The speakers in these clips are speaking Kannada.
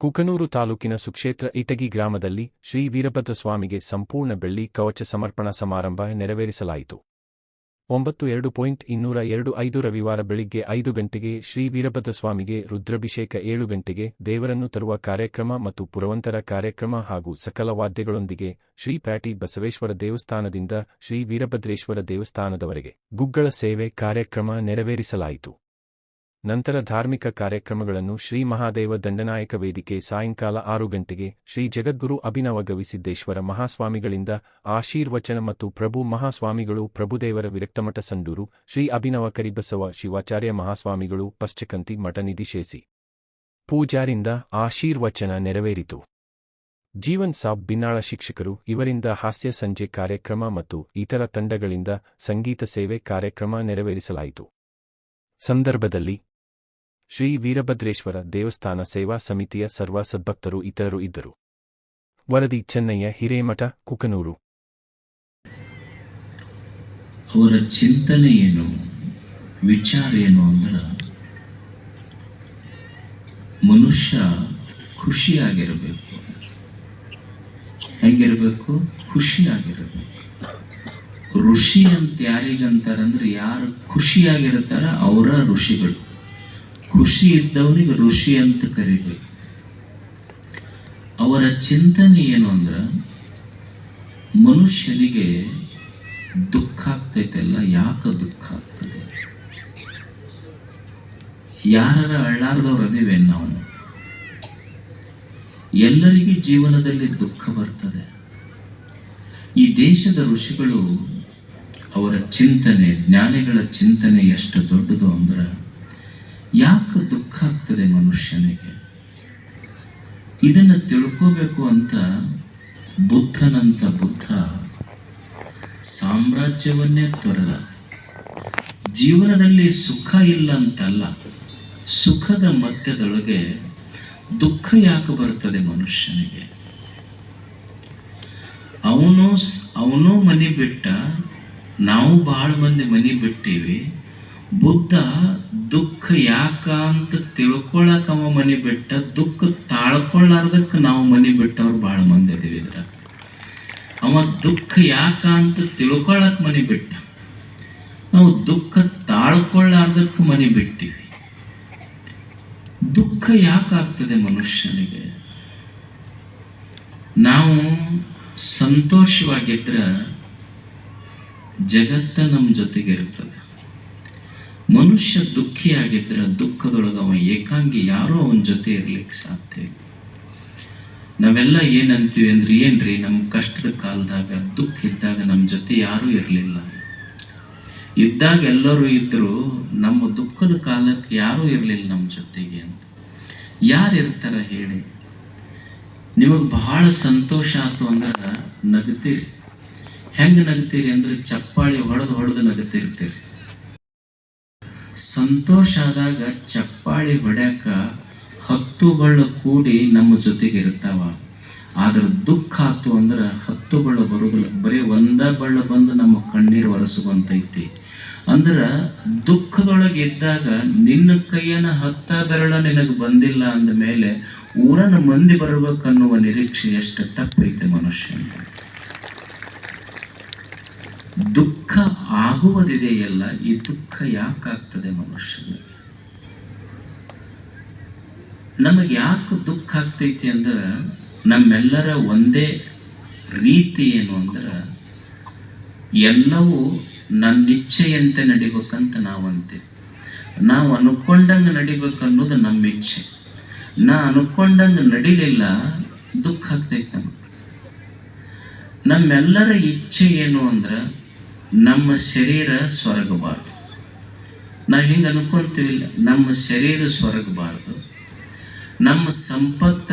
ಕುಕನೂರು ತಾಲೂಕಿನ ಸುಕ್ಷೇತ್ರ ಇಟಗಿ ಗ್ರಾಮದಲ್ಲಿ ಶ್ರೀ ವೀರಭದ್ರ ಸ್ವಾಮಿಗೆ ಸಂಪೂರ್ಣ ಬೆಳ್ಳಿ ಕವಚ ಸಮರ್ಪಣಾ ಸಮಾರಂಭ ನೆರವೇರಿಸಲಾಯಿತು. ಒಂಬತ್ತು ಎರಡು ಪಾಯಿಂಟ್ ಇನ್ನೂರ ಎರಡು ಐದು ರವಿವಾರ ಬೆಳಿಗ್ಗೆ ಐದು ಗಂಟೆಗೆ ಶ್ರೀ ವೀರಭದ್ರ ಸ್ವಾಮಿಗೆ ರುದ್ರಾಭಿಷೇಕ ಏಳು ಗಂಟೆಗೆ ದೇವರನ್ನು ತರುವ ಕಾರ್ಯಕ್ರಮ ಮತ್ತು ಪುರವಂತರ ಕಾರ್ಯಕ್ರಮ ಹಾಗೂ ಸಕಲ ವಾದ್ಯಗಳೊಂದಿಗೆ ಶ್ರೀ ಪ್ಯಾಟಿ ಬಸವೇಶ್ವರ ದೇವಸ್ಥಾನದಿಂದ ಶ್ರೀ ವೀರಭದ್ರೇಶ್ವರ ದೇವಸ್ಥಾನದವರೆಗೆ ಗುಗ್ಗಳ ಸೇವೆ ಕಾರ್ಯಕ್ರಮ ನೆರವೇರಿಸಲಾಯಿತು. ನಂತರ ಧಾರ್ಮಿಕ ಕಾರ್ಯಕ್ರಮಗಳನ್ನು ಶ್ರೀ ಮಹಾದೇವ ದಂಡನಾಯಕ ವೇದಿಕೆ ಸಾಯಂಕಾಲ ಆರು ಗಂಟೆಗೆ ಶ್ರೀ ಜಗದ್ಗುರು ಅಭಿನವ ಗವಿಸಿದ್ದೇಶ್ವರ ಮಹಾಸ್ವಾಮಿಗಳಿಂದ ಆಶೀರ್ವಚನ ಮತ್ತು ಪ್ರಭು ಮಹಾಸ್ವಾಮಿಗಳು ಪ್ರಭುದೇವರ ವಿರಕ್ತಮಠ ಸಂಡೂರು, ಶ್ರೀ ಅಭಿನವ ಕರಿಬಸವ ಶಿವಾಚಾರ್ಯ ಮಹಾಸ್ವಾಮಿಗಳು ಪಶ್ಚಕಂತಿ ಮಠ ನಿಧಿಶೇಸಿ ಪೂಜಾರಿಂದ ಆಶೀರ್ವಚನ ನೆರವೇರಿತು. ಜೀವನ್ ಸಾಬ್ ಬಿನ್ನಾಳ ಶಿಕ್ಷಕರು, ಇವರಿಂದ ಹಾಸ್ಯ ಸಂಜೆ ಕಾರ್ಯಕ್ರಮ ಮತ್ತು ಇತರ ತಂಡಗಳಿಂದ ಸಂಗೀತ ಸೇವೆ ಕಾರ್ಯಕ್ರಮ ನೆರವೇರಿಸಲಾಯಿತು. ಸಂದರ್ಭದಲ್ಲಿ ಶ್ರೀ ವೀರಭದ್ರೇಶ್ವರ ದೇವಸ್ಥಾನ ಸೇವಾ ಸಮಿತಿಯ ಸರ್ವ ಸದ್ಭಕ್ತರು ಇತರರು ಇದ್ದರು. ವರದಿ, ಚೆನ್ನಯ್ಯ, ಹಿರೇಮಠ, ಕುಕನೂರು. ಅವರ ಚಿಂತನೆ ಏನು ವಿಚಾರ ಏನು ಅಂದ್ರೆ, ಮನುಷ್ಯ ಖುಷಿಯಾಗಿರಬೇಕು. ಹೆಂಗಿರಬೇಕು? ಖುಷಿಯಾಗಿರಬೇಕು. ಋಷಿ ಅಂತ ಯಾರಿಗಂತಾರಂದ್ರೆ ಯಾರು ಖುಷಿಯಾಗಿರ್ತಾರ ಅವರ ಋಷಿಗಳು. ಖುಷಿ ಇದ್ದವನಿಗೆ ಋಷಿ ಅಂತ ಕರಿಬೇಕು. ಅವರ ಚಿಂತನೆ ಏನು ಅಂದ್ರ, ಮನುಷ್ಯನಿಗೆ ದುಃಖ ಆಗ್ತೈತಲ್ಲ, ಯಾಕೆ ದುಃಖ ಆಗ್ತದೆ? ಯಾರ ಅಳ್ಳಾರ್ದವ್ರು ಅದೇವೆ ನಾವು ಎಲ್ಲರಿಗೂ ಜೀವನದಲ್ಲಿ ದುಃಖ ಬರ್ತದೆ. ಈ ದೇಶದ ಋಷಿಗಳು ಅವರ ಚಿಂತನೆ, ಜ್ಞಾನಿಗಳ ಚಿಂತನೆ ಎಷ್ಟು ದೊಡ್ಡದು. ಯಾಕೆ ದುಃಖ ಆಗ್ತದೆ ಮನುಷ್ಯನಿಗೆ? ಇದನ್ನು ತಿಳ್ಕೋಬೇಕು ಅಂತ ಬುದ್ಧನಂತ ಬುದ್ಧ ಸಾಮ್ರಾಜ್ಯವನ್ನೇ ತೊರೆದ. ಜೀವನದಲ್ಲಿ ಸುಖ ಇಲ್ಲ ಅಂತಲ್ಲ, ಸುಖದ ಮಧ್ಯದೊಳಗೆ ದುಃಖ ಯಾಕೆ ಬರ್ತದೆ ಮನುಷ್ಯನಿಗೆ? ಅವನು ಅವನು ಮನೆ ಬಿಟ್ಟ, ನಾವು ಬಹಳ ಮಂದಿ ಮನೆ ಬಿಟ್ಟೀವಿ. ಬುದ್ಧ ದುಃಖ ಯಾಕ ಅಂತ ತಿಳ್ಕೊಳಕ್ ಅವ ಮನೆ ಬಿಟ್ಟ, ದುಃಖ ತಾಳ್ಕೊಳ್ಳಾರ್ದಕ್ಕೆ ನಾವು ಮನೆ ಬಿಟ್ಟವ್ರು ಬಹಳ ಮಂದಿ ಇದೀವಿ ಇದ್ರಾಗ. ಅವ ದುಃಖ ಯಾಕ ಅಂತ ತಿಳ್ಕೊಳಕ್ ಮನೆ ಬಿಟ್ಟ. ನಾವು ದುಃಖ ತಾಳ್ಕೊಳ್ಳಾರ್ದಕ್ಕೆ ಮನೆ ಬಿಟ್ಟಿವಿ. ದುಃಖ ಯಾಕಾಗ್ತದೆ ಮನುಷ್ಯನಿಗೆ? ನಾವು ಸಂತೋಷವಾಗಿದ್ರ ಜಗತ್ತ ನಮ್ಮ ಜೊತೆಗೆ ಇರ್ತದೆ ಮನುಷ್ಯ ದುಃಖಿಯಾಗಿದ್ದರೆ ದುಃಖದೊಳಗೆ ಅವ ಏಕಾಂಗಿ ಯಾರೋ ಅವನ ಜೊತೆ ಇರ್ಲಿಕ್ಕೆ ಸಾಧ್ಯ ಇಲ್ಲ. ನಾವೆಲ್ಲ ಏನಂತೀವಿ ಅಂದ್ರೆ ಏನ್ರಿ ನಮ್ಮ ಕಷ್ಟದ ಕಾಲದಾಗ ದುಃಖ ಇದ್ದಾಗ ನಮ್ಮ ಜೊತೆ ಯಾರೂ ಇರಲಿಲ್ಲ. ಇದ್ದಾಗ ಎಲ್ಲರೂ ಇದ್ದರೂ ನಮ್ಮ ದುಃಖದ ಕಾಲಕ್ಕೆ ಯಾರೂ ಇರಲಿಲ್ಲ ನಮ್ಮ ಜೊತೆಗೆ ಅಂತ. ಯಾರು ಇರ್ತಾರ ಹೇಳಿ? ನಿಮಗೆ ಬಹಳ ಸಂತೋಷ ಆಯ್ತು ಅಂದ್ರೆ ನಗ್ತೀರಿ. ಹೆಂಗೆ ನಗ್ತೀರಿ ಅಂದ್ರೆ ಚಪ್ಪಾಳಿ ಹೊಡೆದು ಹೊಡೆದು ನಗ್ತಿರ್ತೀರಿ. ಸಂತೋಷ ಆದಾಗ ಚಪ್ಪಾಳಿ ಹೊಡ್ಯಾಕ ಹತ್ತುಗಳು ಕೂಡಿ ನಮ್ಮ ಜೊತೆಗೆ ಇರ್ತಾವ ಆದ್ರೆ ದುಃಖ ಆತು ಅಂದ್ರೆ ಹತ್ತುಗಳು ಬರುದಿಲ್ಲ. ಬರೀ ಒಂದ ಬಳ್ಳ ಬಂದು ನಮ್ಮ ಕಣ್ಣೀರು ಒರೆಸುವಂತೈತಿ. ಅಂದ್ರೆ ದುಃಖದೊಳಗೆ ಇದ್ದಾಗ ನಿನ್ನ ಕೈಯನ ಹತ್ತ ಬೆರಳ ನಿನಗೆ ಬಂದಿಲ್ಲ ಅಂದ ಮೇಲೆ ಊರನ ಮಂದಿ ಬರಬೇಕನ್ನುವ ನಿರೀಕ್ಷೆ ಎಷ್ಟು ತಪ್ಪೈತೆ ಮನುಷ್ಯನ ದುಃಖ ಆಗುವುದಿದೆಯಲ್ಲ ಈ ದುಃಖ ಯಾಕಾಗ್ತದೆ ಮನುಷ್ಯನಿಗೆ? ನಮಗೆ ಯಾಕೆ ದುಃಖ ಆಗ್ತೈತಿ ಅಂದ್ರೆ, ನಮ್ಮೆಲ್ಲರ ಒಂದೇ ರೀತಿ ಏನು ಅಂದ್ರೆ, ಎಲ್ಲವೂ ನನ್ನ ಇಚ್ಛೆಯಂತೆ ನಡಿಬೇಕಂತ ನಾವು ಅಂತೀವಿ ನಾವು ಅನ್ಕೊಂಡಂಗೆ ನಡಿಬೇಕು ಅನ್ನೋದು ನಮ್ಮ ಇಚ್ಛೆ ನಾ ಅನ್ಕೊಂಡಂಗೆ ನಡಿಲಿಲ್ಲ, ದುಃಖ ಆಗ್ತೈತೆ ನಮಗೆ. ನಮ್ಮೆಲ್ಲರ ಇಚ್ಛೆ ಏನು ಅಂದ್ರೆ ನಮ್ಮ ಶರೀರ ಸ್ವರ್ಗಬಾರ್ದು ನಾವು ಹಿಂಗೆ ಅನ್ಕೊಂತೀವಿಲ್ಲ ನಮ್ಮ ಶರೀರ ಸ್ವರ್ಗಬಾರ್ದು ನಮ್ಮ ಸಂಪತ್ತ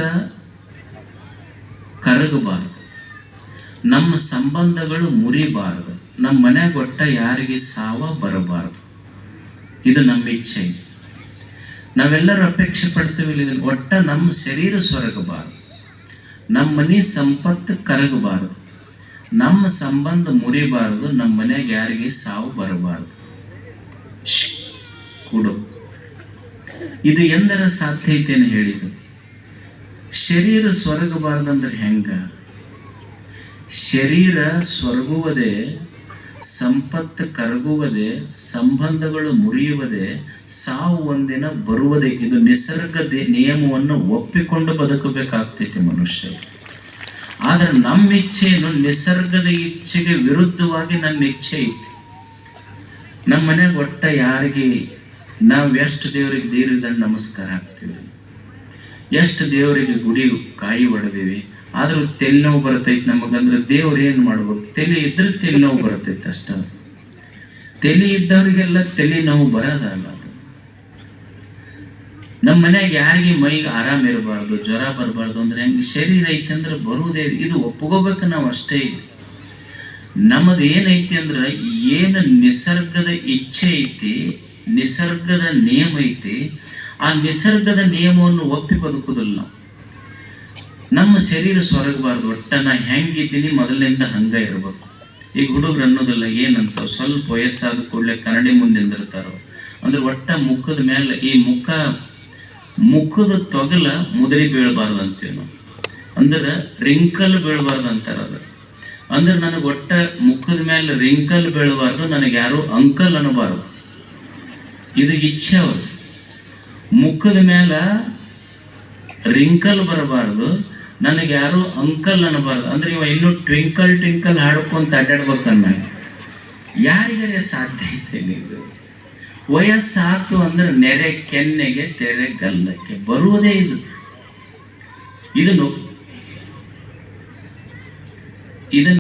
ಕರಗಬಾರ್ದು. ನಮ್ಮ ಸಂಬಂಧಗಳು ಮುರಿಬಾರ್ದು. ನಮ್ಮ ಮನ್ಯಾಗ ಒಟ್ಟ ಯಾರಿಗೆ ಸಾವ ಬರಬಾರ್ದು. ಇದು ನಮ್ಮ ಇಚ್ಛೆ ನಾವೆಲ್ಲರೂ ಅಪೇಕ್ಷೆ ಪಡ್ತೀವಿ ಇದನ್ನು. ಒಟ್ಟ ನಮ್ಮ ಶರೀರ ಸೊರಗಬಾರ್ದು. ನಮ್ಮ ಮನೆ ಸಂಪತ್ತು ಕರಗಬಾರದು. ನಮ್ಮ ಸಂಬಂಧ ಮುರಿಬಾರದು, ನಮ್ಮ ಮನೆಗೆ ಯಾರಿಗೆ ಸಾವು ಬರಬಾರದು. ಕೊಡು. ಇದು ಎಂದರ ಸಾಧ್ಯ ಐತೆ ಅಂತ ಹೇಳಿದ್ದು? ಶರೀರ ಸ್ವರ್ಗಬಾರ್ದಂದ್ರೆ ಹೆಂಗ? ಶರೀರ ಸ್ವರ್ಗುವುದೇ, ಸಂಪತ್ತು ಕರಗುವುದೇ, ಸಂಬಂಧಗಳು ಮುರಿಯುವುದೇ, ಸಾವು ಒಂದಿನ ಬರುವುದೇ, ಇದು ನಿಸರ್ಗ ನಿಯಮವನ್ನು ಒಪ್ಪಿಕೊಂಡು ಬದುಕಬೇಕಾಗ್ತೈತಿ ಮನುಷ್ಯ ಆದ್ರೆ ನಮ್ಮ ಇಚ್ಛೆಯನ್ನು ನಿಸರ್ಗದ ಇಚ್ಛೆಗೆ ವಿರುದ್ಧವಾಗಿ ನನ್ನ ಇಚ್ಛೆ ಐತಿ. ನಮ್ಮ ಮನ್ಯಾಗ ಒಟ್ಟ ಯಾರಿಗೆ ನಾವು ಎಷ್ಟು ದೇವರಿಗೆ ದೇವರಿದಂಡು ನಮಸ್ಕಾರ ಹಾಕ್ತೀವಿ. ಎಷ್ಟು ದೇವರಿಗೆ ಗುಡಿ ಕಾಯಿ ಹೊಡೆದೀವಿ ಆದ್ರೂ ತೆಲ್ ನೋವು ಬರ್ತೈತಿ ನಮಗಂದ್ರೆ ದೇವ್ರು ಏನು ಮಾಡ್ಬೇಕು? ತಲೆ ಇದ್ರೆ ತೆಲ್ ನೋವು ಬರ್ತೈತೆ ಅಷ್ಟ. ತಲೆ ಇದ್ದವ್ರಿಗೆಲ್ಲ ತಲೆ ನೋವು ಬರೋದಲ್ಲ. ನಮ್ಮ ಮನ್ಯಾಗ ಯಾರಿಗೆ ಮೈಗೆ ಆರಾಮ ಇರಬಾರ್ದು, ಜ್ವರ ಬರಬಾರ್ದು ಅಂದ್ರೆ ಹೆಂಗೆ ಶರೀರ ಐತಿ ಅಂದ್ರೆ ಬರುವುದೇ ಇದು ಒಪ್ಕೋಬೇಕು ನಾವು ಅಷ್ಟೇ ನಮ್ಮದು ಏನೈತಿ ಅಂದ್ರೆ ಏನು ನಿಸರ್ಗದ ಇಚ್ಛೆ ಐತಿ, ನಿಸರ್ಗದ ನಿಯಮ ಐತಿ, ಆ ನಿಸರ್ಗದ ನಿಯಮವನ್ನು ಒಪ್ಪಿ ಬದುಕುದಿಲ್ಲ ನಾವು. ನಮ್ಮ ಶರೀರ ಸೊರಗಬಾರ್ದು, ಒಟ್ಟ ನಾ ಹೆಂಗಿದ್ದೀನಿ ಮೊದಲಿಂದ ಹಂಗ ಇರಬೇಕು. ಈಗ ಹುಡುಗರು ಅನ್ನೋದಲ್ಲ ಏನಂತ ಸ್ವಲ್ಪ ವಯಸ್ಸಾದ ಕೂಡಲೇ ಕನ್ನಡಿ ಮುಂದೆ ನಿಂದಿರ್ತಾರೋ ಅಂದ್ರೆ ಒಟ್ಟ ಮುಖದ ಮೇಲೆ ಈ ಮುಖ ಮುಖದ ತೊಗಲ ಮುದರಿ ಬೀಳಬಾರ್ದು ಅಂತೀವಿ ನಾವು ಅಂದ್ರೆ ರಿಂಕಲ್ ಬೀಳಬಾರ್ದು ಅಂತಾರ ಅದು. ಅಂದ್ರೆ ನನಗೆ ಒಟ್ಟ ಮುಖದ ಮೇಲೆ ರಿಂಕಲ್ ಬೀಳಬಾರ್ದು, ನನಗೆ ಯಾರು ಅಂಕಲ್ ಅನ್ನಬಾರದು. ಇದು ಇಚ್ಛೆ ಅವ್ರು ಮುಖದ ಮೇಲೆ ರಿಂಕಲ್ ಬರಬಾರ್ದು, ನನಗೆ ಯಾರು ಅಂಕಲ್ ಅನ್ನಬಾರ್ದು. ಅಂದ್ರೆ ಇವ ಇನ್ನು ಟ್ವಿಂಕಲ್ ಟ್ವಿಂಕಲ್ ಹಾಡ್ಕೊಂತ ಅಡ್ಡಾಡ್ಬೇಕನ್ನ ಯಾರಿಗಾರ ಸಾಧ್ಯ ಐತೆ ನೀವು ವಯಸ್ಸಾತು ಅಂದ್ರೆ ನೆರೆ ಕೆನ್ನೆಗೆ ತೆರೆ ಗಲ್ಲಕ್ಕೆ ಬರುವುದೇ ಇದು. ಇದನ್ನು ಇದನ್ನು